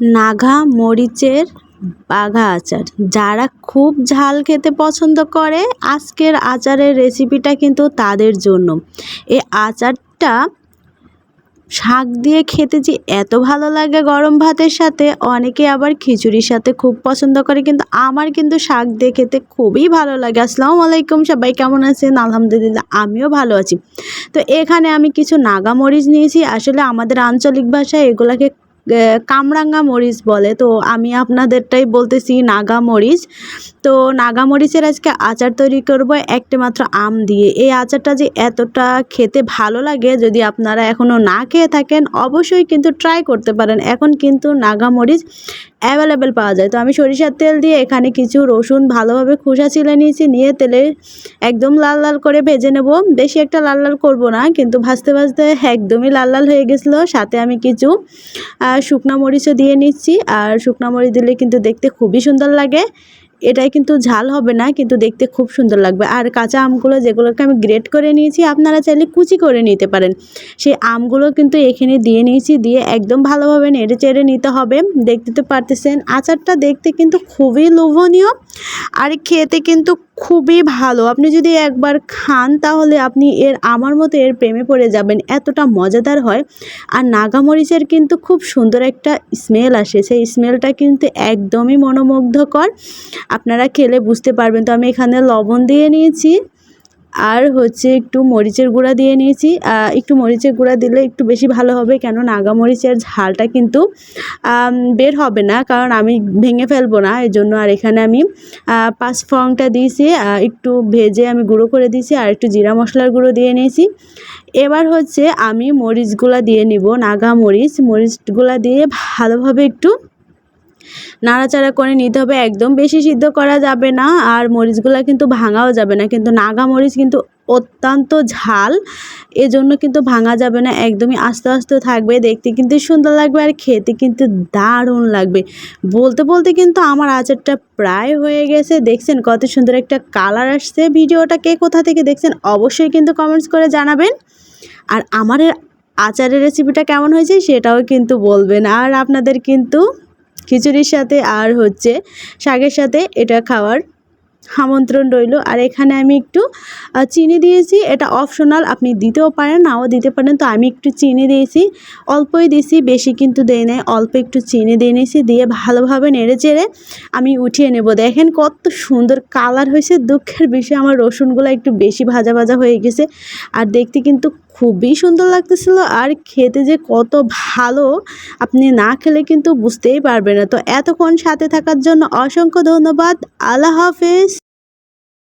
নাগা মরিচের বাঘা আচার। যারা খুব ঝাল খেতে পছন্দ করে, আজকের আচারের রেসিপিটা কিন্তু তাদের জন্য। এই আচারটা শাক দিয়ে খেতে যে এত ভালো লাগে গরম ভাতের সাথে, অনেকে আবার খিচুড়ির সাথে খুব পছন্দ করে, কিন্তু আমার কিন্তু শাক দিয়ে খেতে খুবই ভালো লাগে। আসসালামু আলাইকুম, সবাই কেমন আছেন? আলহামদুলিল্লাহ, আমিও ভালো আছি। তো এখানে আমি কিছু নাগা মরিচ নিয়েছি। আসলে আমাদের আঞ্চলিক ভাষায় এগুলাকে কামরাঙ্গা মরিচ বলে। তো আমি আপনাদেরটাই বলতেছি নাগা মরিচ। তো নাগা মরিচের আজকে আচার তৈরি করব একটি মাত্র আম দিয়ে। এই আচারটা যে এতটা খেতে ভালো লাগে যদি আপনারা এখনও না খেয়ে থাকেন, অবশ্যই কিন্তু ট্রাই করতে পারেন। এখন কিন্তু নাগা মরিচ অ্যাভেলেবেল পাওয়া যায়। তো আমি সরিষার তেল দিয়ে এখানে কিছু রসুন ভালোভাবে খোসা ছিলে নিয়েছি, নিয়ে তেলে একদম লাল লাল করে ভেজে নেব। বেশি একটা লাল লাল করব না, কিন্তু ভাজতে ভাজতে একদমই লাল লাল হয়ে গেছিল। সাথে আমি কিছু শুকনা মরিচও দিয়ে নিচ্ছি। আর শুকনা মরিচ দিলে কিন্তু দেখতে খুবই সুন্দর লাগে। এটাই কিন্তু ঝাল হবে না, কিন্তু দেখতে খুব সুন্দর লাগবে। আর কাঁচা আমগুলো যেগুলোকে আমি গ্রেট করে নিয়েছি, আপনারা চাইলে কুচি করে নিতে পারেন। সেই আমগুলো কিন্তু এখানে দিয়ে নিয়েছি, দিয়ে একদম ভালোভাবে নেড়ে চেড়ে নিতে হবে। দেখতে তো পারতেছেন, আচারটা দেখতে কিন্তু খুবই লোভনীয় আর খেতে কিন্তু খুবই ভালো। আপনি যদি একবার খান, তাহলে আপনি এর, আমার মতো এর প্রেমে পড়ে যাবেন। এতটা মজাদার হয় আর নাগামরিচের কিন্তু খুব সুন্দর একটা স্মেল আসে। সেই স্মেলটা কিন্তু একদমই মনোমুগ্ধকর আপনারা খেলে বুঝতে পারবেন। তো আমি এখানে লবণ দিয়ে নিয়েছি, আর হচ্ছে একটু মরিচের গুঁড়া দিয়ে নিয়েছি। একটু মরিচের গুঁড়া দিলে একটু বেশি ভালো হবে কেন নাগা মরিচের ঝালটা কিন্তু বের হবে না, কারণ আমি ভেঙে ফেলব না। এই জন্য আর এখানে আমি পাঁচ ফংটা দিয়েছি একটু ভেজে আমি গুঁড়ো করে দিয়েছি, আর একটু জিরা মশলার গুঁড়ো দিয়ে নিয়েছি। এবার হচ্ছে আমি মরিচগুলা দিয়ে নিব, নাগা মরিচ। মরিচগুলা দিয়ে ভালোভাবে একটু নাড়াচাড়া করে নিতে হবে, একদম বেশি সিদ্ধ করা যাবে না আর মরিচগুলো কিন্তু ভাঙাও যাবে না, কিন্তু নাগা মরিচ কিন্তু অত্যন্ত ঝাল, এজন্য কিন্তু ভাঙা যাবে না, একদমই আস্তে আস্তে থাকবে, দেখতে কিন্তু সুন্দর লাগবে আর খেতে কিন্তু দারুণ লাগবে। বলতে বলতে কিন্তু আমার আচারটা প্রায় হয়ে গেছে, দেখছেন কত সুন্দর একটা কালার আসছে ভিডিওটা, কে কোথা থেকে দেখছেন অবশ্যই কিন্তু কমেন্টস করে জানাবেন। আর আমার আচারের রেসিপিটা কেমন হয়েছে সেটাও কিন্তু বলবেন, আর আপনাদের কিন্তু খিচুড়ির সাথে আর হচ্ছে শাকের সাথে এটা খাওয়ার আমন্ত্রণ রইল। আর এখানে আমি একটু চিনি দিয়েছি। এটা অপশনাল আপনি দিতেও পারেন, নাও দিতে পারেন। তো আমি একটু চিনি দিয়েছি। অল্পই দিয়েছি, বেশি কিন্তু দেয় নাই। অল্প একটু চিনি দিয়ে নিয়েছি, দিয়ে ভালোভাবে নেড়ে চেড়ে আমি উঠিয়ে নেব। দেখেন কত সুন্দর কালার হয়েছে। দুঃখের বিষয়ে, আমার রসুনগুলো একটু বেশি ভাজা ভাজা হয়ে গেছে। আর দেখতে কিন্তু খুবই সুন্দর লাগতেছিল আর খেতে যে কত ভালো, আপনি না খেলে কিন্তু বুঝতেই পারবেন না। তো এতক্ষণ সাথে থাকার জন্য অসংখ্য ধন্যবাদ। আল্লাহ হাফেজ।